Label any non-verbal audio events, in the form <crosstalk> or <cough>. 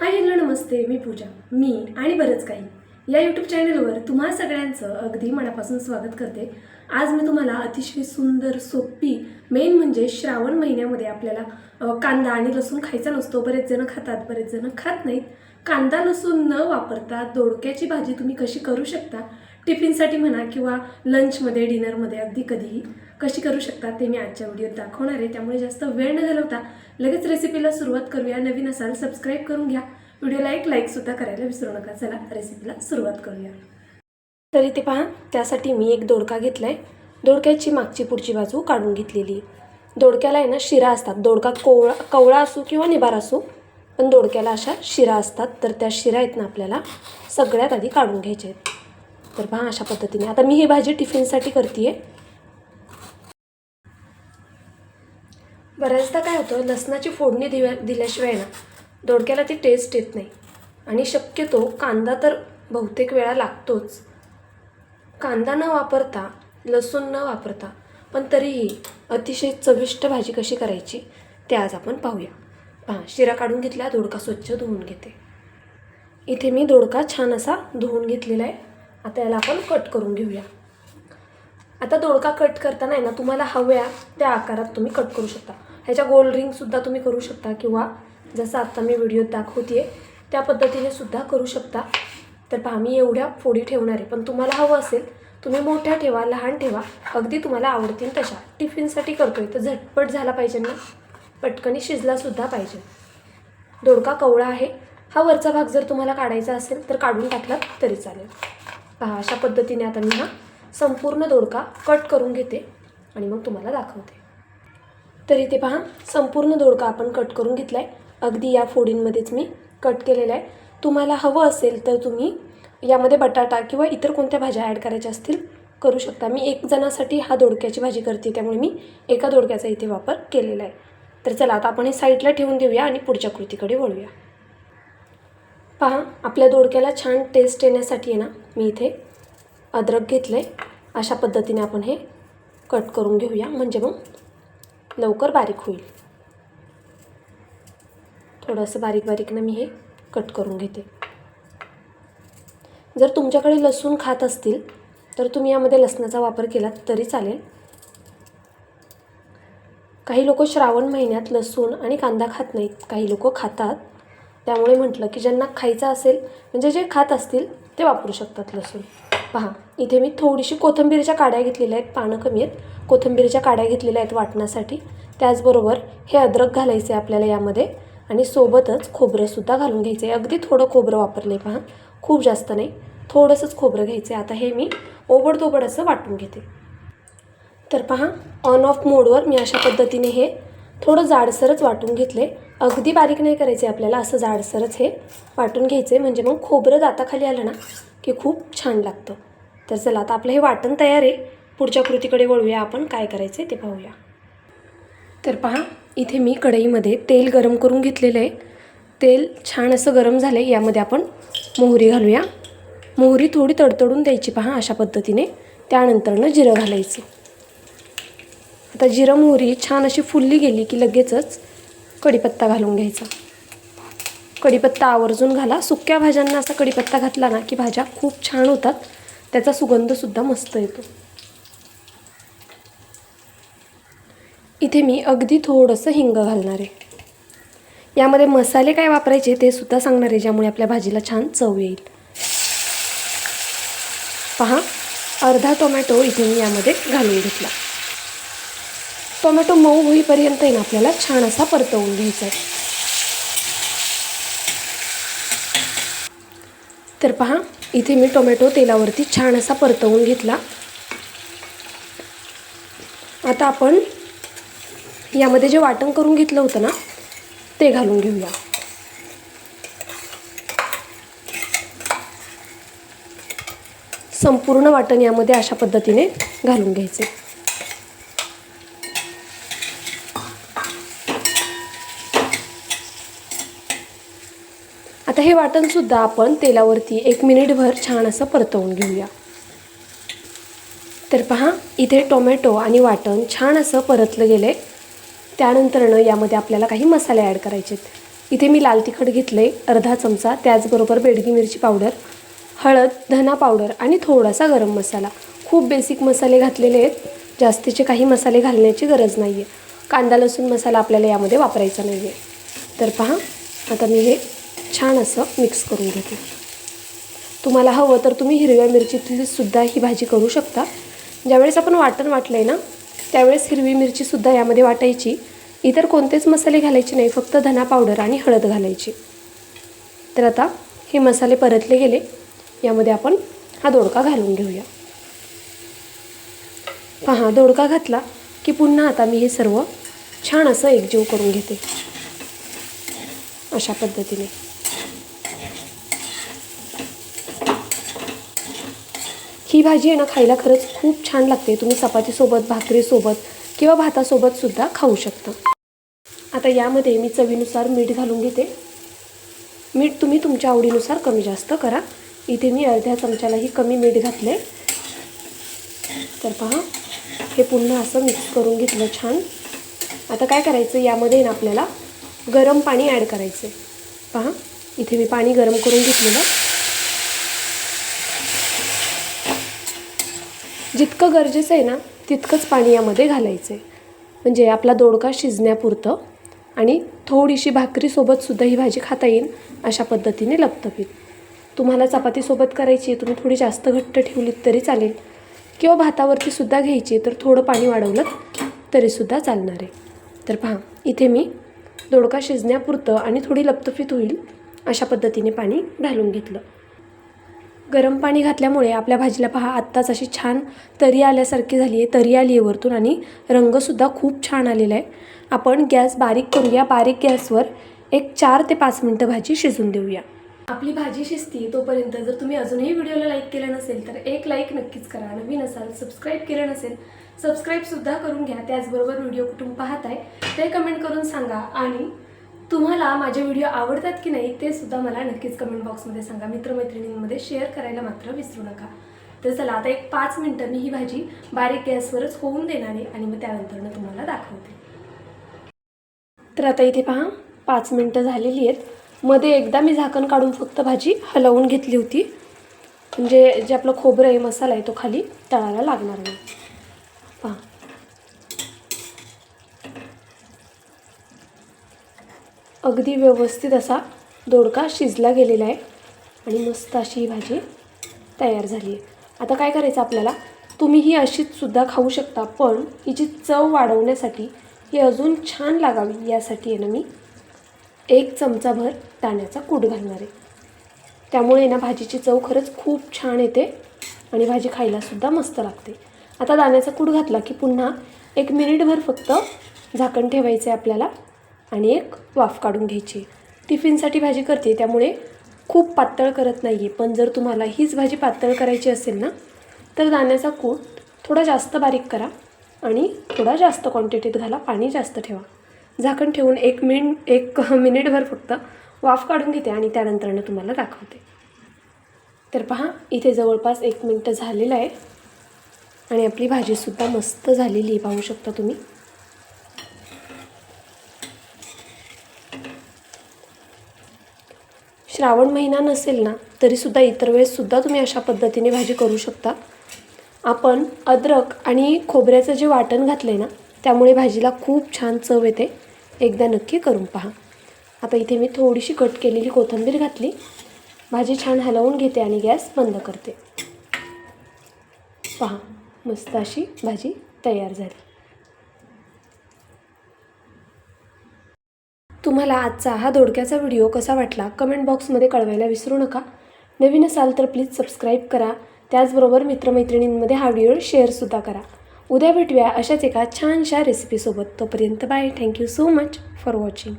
Hi hello नमस्ते मी पूजा मी आणि बरंच काही. या यूट्यूब चॅनलवर तुम्हा सगळ्यांचं अगदी मनापासून स्वागत करते. आज मी तुम्हाला अतिशय सुंदर सोपी मेन म्हणजे श्रावण महिन्यामध्ये आपल्याला कांदा आणि लसूण खायचा नसतो. बरेच जण खातात बरेच जण खात नाहीत. कांदा लसूण न वापरता दोडक्याची भाजी तुम्ही कशी करू शकता? टिफिनसाठी म्हणा किंवा लंचमध्ये डिनरमध्ये अगदी कधीही. कशी करू शकता ते मी आजच्या व्हिडिओत दाखवणार आहे. त्यामुळे जास्त वेळ न घालवता लगेच रेसिपीला सुरुवात करूया. नवीन असाल सबस्क्राईब करून घ्या. व्हिडिओला एक लाईकसुद्धा करायला विसरू नका. चला रेसिपीला सुरुवात करूया. तरी ते पहा त्यासाठी मी एक दोडका घेतला आहे दोडक्याची मागची पुढची बाजू काढून घेतलेली दोडक्याला आहे ना शिरा असतात. दोडका कोवळा कवळा असो किंवा निबार असो पण दोडक्याला अशा शिरा असतात. तर त्या शिरा आहेत ना आपल्याला सगळ्यात आधी काढून घ्यायच्या आहेत. तर पहा अशा पद्धतीने. आता मी ही भाजी टिफिनसाठी करते आहे बऱ्याचदा काय होतं लसणाची फोडणी दिव्या दिल्याशिवाय ना दोडक्याला ती टेस्ट येत नाही. आणि शक्यतो कांदा तर बहुतेक वेळा लागतोच. कांदा न वापरता लसूण न वापरता पण तरीही अतिशय चविष्ट भाजी कशी करायची ते आज आपण पाहूया. पहा शिरा काढून घेतला दोडका स्वच्छ धुवून घेते. इथे मी दोडका छान असा धुवून घेतलेला आहे. आता याला आपण कट करून घेऊया. आता दोडका कट करताना आहे ना तुम्हाला हव्या त्या आकारात तुम्ही कट करू शकता. ह्याच्या गोल रिंगसुद्धा तुम्ही करू शकता किंवा जसं आत्ता मी व्हिडिओत दाखवते त्या पद्धतीने सुद्धा करू शकता. तर पहा मी एवढ्या फोडी ठेवणार आहे. पण तुम्हाला हवं असेल तुम्ही मोठ्या ठेवा लहान ठेवा. अगदी तुम्हाला आवडतील तशा. टिफिनसाठी करतो आहे तर झटपट झाला पाहिजे ना? पटकनी शिजलासुद्धा पाहिजे. दोडका कवळा आहे. हा वरचा भाग जर तुम्हाला काढायचा असेल तर काढून टाकला तरी चालेल. पहा अशा पद्धतीने आता मी हा संपूर्ण दोडका कट करून घेते आणि मग तुम्हाला दाखवते. तर इथे पहा संपूर्ण दोडका आपण कट करून घेतला आहे अगदी या फोडींमध्येच मी कट केलेला आहे. तुम्हाला हवं असेल तर तुम्ही यामध्ये बटाटा किंवा इतर कोणत्या भाज्या ॲड करायच्या असतील करू शकता. मी एक जणासाठी हा दोडक्याची भाजी करते त्यामुळे मी एका दोडक्याचा इथे वापर केलेला आहे. तर चला आता आपण हे साईडला ठेवून देऊया आणि पुढच्या कृतीकडे वळूया. पहा आपल्या दोडक्याला छान टेस्ट येण्यासाठी आहे ना मी इथे अद्रक घेतलं आहे अशा पद्धतीने आपण हे कट करून घेऊया. म्हणजे मग लवकर बारीक होईल. थोडंसं बारीक बारीकनं मी हे कट करून घेते. जर तुमच्याकडे लसूण खात असतील तर तुम्ही यामध्ये लसणाचा वापर केला तरी चालेल. काही लोक श्रावण महिन्यात लसूण आणि कांदा खात नाहीत. काही लोक खातात. त्यामुळे म्हटलं की ज्यांना खायचं असेल म्हणजे जे खात असतील ते वापरू शकतात लसूण. पहा इथे मी थोडीशी कोथिंबीरच्या काड्या घेतलेल्या आहेत पानं कमी आहेत. कोथिंबीरच्या काड्या घेतलेल्या आहेत वाटण्यासाठी त्याचबरोबर हे अद्रक घालायचे आपल्याला यामध्ये. आणि सोबतच खोबरंसुद्धा घालून घ्यायचं आहे अगदी थोडं खोबरं वापरलं आहे पहा. खूप जास्त नाही थोडंसंच खोबरं घ्यायचं आहे आता हे मी ओबडतोबड असं वाटून घेते. तर पहा ऑन ऑफ मोडवर मी अशा पद्धतीने हे थोडं जाडसरच वाटून घेतले. अगदी बारीक नाही करायचे आपल्याला असं जाडसरच हे वाटून घ्यायचे म्हणजे मग खोबरं दाताखाली आलं ना की खूप छान लागतं. तर चला आता आपलं हे वाटण तयार आहे. पुढच्या कृतीकडे वळूया आपण काय करायचं ते पाहूया. तर पहा इथे मी कढईमध्ये तेल गरम करून घेतलेलं आहे. तेल छान असं गरम झालं आहे यामध्ये आपण मोहरी घालूया. मोहरी थोडी तडतडून द्यायची पहा अशा पद्धतीने. त्यानंतरनं जिरं घालायचं. आता जिरं मोहरी छान अशी फुलली गेली की लगेचच कढीपत्ता घालून घ्यायचा. कढीपत्ता आवर्जून घाला. सुक्या भाज्यांना असा कढीपत्ता घातला ना की भाज्या खूप छान होतात. त्याचा सुगंधसुद्धा मस्त येतो. इथे मी अगदी थोडंसं हिंग घालणार आहे. यामध्ये मसाले काय वापरायचे ते सुद्धा सांगणार आहे ज्यामुळे आपल्या भाजीला छान चव येईल. पहा अर्धा टोमॅटो इथे मी यामध्ये घालून घेतला. टोमॅटो मऊ होईपर्यंत आहे ना आपल्याला छान असा परतवून घ्यायचा आहे. तर पहा इथे मी टोमॅटो तेलावरती छान असा परतवून घेतला. आता आपण यामध्ये जे वाटण करून घेतलं होतं ना ते घालून घेऊया. संपूर्ण वाटण यामध्ये अशा पद्धतीने घालून घ्यायचे. आता हे वाटणसुद्धा आपण तेलावरती एक मिनिटभर छान असं परतवून घेऊया. तर पहा इथे टोमॅटो आणि वाटण छान असं परतलं गेलं आहे त्यानंतरनं यामध्ये आपल्याला काही मसाले ॲड करायचे आहेत इथे मी लाल तिखट घेतलं आहे अर्धा चमचा त्याचबरोबर बेडगी मिरची पावडर हळद धना पावडर आणि थोडासा गरम मसाला. खूप बेसिक मसाले घातलेले आहेत जास्तीचे काही मसाले घालण्याची गरज नाही आहे कांदा लसूण मसाला आपल्याला यामध्ये वापरायचा नाही आहे तर पहा आता मी हे छान असं मिक्स करून घेते. तुम्हाला हवं तर तुम्ही हिरव्या मिरचीतलीसुद्धा ही भाजी करू शकता. ज्यावेळेस आपण वाटण वाटलं आहे ना त्यावेळेस हिरवी मिरचीसुद्धा यामध्ये वाटायची. इतर कोणतेच मसाले घालायचे नाही फक्त धना पावडर आणि हळद घालायची. तर आता हे मसाले परतले गेले. यामध्ये आपण हा दोडका घालून घेऊया. पहा दोडका घातला की पुन्हा आता मी हे सर्व छान असं एकजीव करून घेते. अशा पद्धतीने. ही भाजी आहे ना खायला खरंच खूप छान लागते. तुम्ही चपातीसोबत भाकरीसोबत किंवा भातासोबतसुद्धा खाऊ शकता. आता यामध्ये मी चवीनुसार मीठ घालून घेते. मीठ तुम्ही तुमच्या आवडीनुसार कमी जास्त करा. इथे मी अर्ध्या चमच्यालाही कमी मीठ घातले. तर पहा हे पुन्हा असं मिक्स करून घेतलं छान. आता काय करायचं? यामध्ये ना आपल्याला गरम पाणी ॲड करायचं आहे पहा इथे मी पाणी गरम करून घेतलेलं जितकं गरजेचं आहे ना तितकंच पाणी यामध्ये घालायचं आहे. म्हणजे आपला दोडका शिजण्यापुरतं आणि थोडीशी भाकरीसोबतसुद्धा ही भाजी खाता येईल अशा पद्धतीने लपतपीत तुम्हाला चपातीसोबत करायची आहे तुम्ही थोडी जास्त घट्ट ठेवलीत तरी चालेल. किंवा भातावरती सुद्धा घ्यायची तर थोडं पाणी वाढवलं तरीसुद्धा चालणार आहे. तर पहा इथे मी दोडका शिजण्यापुरतं आणि थोडी लपतफीत होईल अशा पद्धतीने पाणी घालून घेतलं. गरम पाणी घातल्यामुळे आपल्या भाजीला पहा आत्ताच अशी छान तरी आल्यासारखी झाली आहे. तरी आली आहे वरतून आणि रंगसुद्धा खूप छान आलेला आहे. आपण गॅस बारीक करूया. बारीक गॅसवर एक चार ते पाच मिनटं भाजी शिजून देऊया. आपली भाजी शिजती तोपर्यंत जर तुम्ही अजूनही व्हिडिओला लाईक केलं नसेल तर एक लाईक नक्कीच करा. नवीन असाल सबस्क्राईब केलं नसेल सबस्क्राईबसुद्धा करून घ्या. त्याचबरोबर व्हिडिओ कुठून पाहताय ते कमेंट करून सांगा. आणि तुम्हाला माझे व्हिडिओ आवडतात की नाही ते सुद्धा मला नक्कीच कमेंट बॉक्समध्ये सांगा. मित्रमैत्रिणींमध्ये शेअर करायला मात्र विसरू नका. तर चला आता एक पाच मिनटं मी ही भाजी बारीक गॅसवरच होऊन देणार आहे आणि मग त्यानंतरनं तुम्हाला दाखवते. तर आता इथे पहा पाच मिनटं झालेली आहेत. मध्ये एकदा मी झाकण काढून फक्त भाजी हलवून घेतली होती. म्हणजे जे आपलं खोबरं आहे मसाला आहे तो खाली तळायला लागणार नाही पहा. अगदी व्यवस्थित असा दोडका शिजला गेलेला आहे. आणि मस्त अशी ही भाजी तयार झाली आहे. आता काय करायचं आपल्याला? तुम्ही ही अशीच सुद्धा खाऊ शकता पण हिची चव वाढवण्यासाठी ही अजून छान लागावी यासाठी आहे ना मी एक चमचाभर दाण्याचा कूट घालणार आहे. त्यामुळे ना भाजीची चव खरंच खूप छान येते आणि भाजी खायलासुद्धा मस्त लागते. आता दाण्याचा कूट घातला की पुन्हा एक मिनिटभर फक्त झाकण ठेवायचं आहे आपल्याला. आणि एक वाफ काढून घ्यायची. टिफिनसाठी भाजी करते त्यामुळे खूप पातळ करत नाही आहे पण जर तुम्हाला हीच भाजी पातळ करायची असेल ना तर दाण्याचा कूट थोडा जास्त बारीक करा आणि थोडा जास्त क्वांटिटीत घाला पाणी जास्त ठेवा. झाकण ठेवून एक मिन एक <laughs> मिनिटभर फक्त वाफ काढून घेते आणि त्यानंतरनं तुम्हाला दाखवते. तर पहा इथे जवळपास एक मिनटं झालेलं आहे. आणि आपली भाजीसुद्धा मस्त झालेली आहे पाहू शकता तुम्ही. श्रावण महिना नसेल ना तरीसुद्धा इतर वेळेससुद्धा तुम्ही अशा पद्धतीने भाजी करू शकता. आपण अद्रक आणि खोबऱ्याचं जे वाटण घातलं आहे ना त्यामुळे भाजीला खूप छान चव येते. एकदा नक्की करून पहा. आता इथे मी थोडीशी कट केलेली कोथिंबीर घातली. भाजी छान हलवून घेते आणि गॅस बंद करते. पहा मस्त अशी भाजी तयार झाली. तुम्हाला आजचा हा दोडक्याचा व्हिडिओ कसा वाटला कमेंट बॉक्समध्ये कळवायला विसरू नका. नवीन असाल तर प्लीज सबस्क्राईब करा. त्याचबरोबर मित्रमैत्रिणींमध्ये हा व्हिडिओ शेअरसुद्धा करा. उद्या भेटूया अशाच एका छानशा रेसिपीसोबत तोपर्यंत bye thank you so much for watching